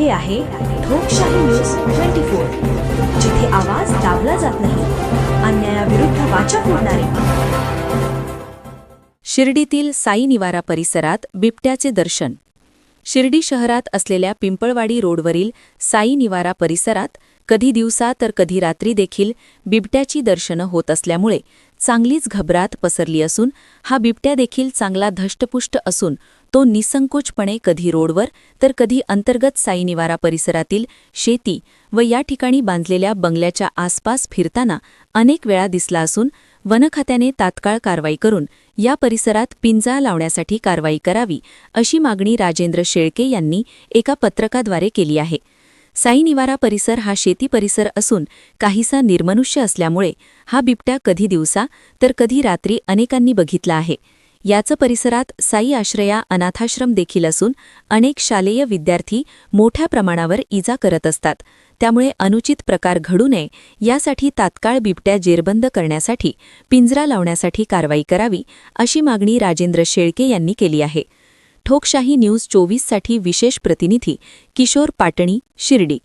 हे आहे लोकशाही न्यूज ट्वेंटी फोर जिथे आवाज दाबला जात नाही अन्यायाविरुद्ध वाचा फोडणारे. शिर्डीतील साई निवारा परिसरात बिबट्याचे दर्शन. शिर्डी शहरात असलेल्या पिंपळवाडी रोडवरील साई निवारा परिसरात कधी दिवसा तर कधी रात्री देखील बिबट्याची दर्शनं होत असल्यामुळे चांगलीच घबरात पसरली असून हा बिबट्या देखील चांगला धष्टपुष्ट असून तो निसंकोचपणे कधी रोडवर तर कधी अंतर्गत साईनिवारा परिसरातील शेती व या ठिकाणी बांधलेल्या बंगल्याच्या आसपास फिरताना अनेक वेळा दिसला असून वनखात्याने तात्काळ कारवाई करून या परिसरात पिंजरा लावण्यासाठी कारवाई करावी अशी मागणी राजेंद्र शेळके यांनी एका पत्रकाद्वारे केली आहे. साईनिवारा परिसर हा शेती परिसर असून काहीसा निर्मनुष्य असल्यामुळे हा बिबट्या कधी दिवसा तर कधी रात्री अनेकांनी बघितला आहे. याचं परिसरात साई आश्रया अनाथाश्रम देखील असून अनेक शालेय विद्यार्थी मोठ्या प्रमाणावर इजा करत असतात. त्यामुळे अनुचित प्रकार घडू नये यासाठी तात्काळ बिबट्या जेरबंद करण्यासाठी पिंजरा लावण्यासाठी कारवाई करावी अशी मागणी राजेंद्र शेळके यांनी केली आहे. ठोकशाही न्यूज चोवीससाठी विशेष प्रतिनिधी किशोर पाटणी शिर्डी.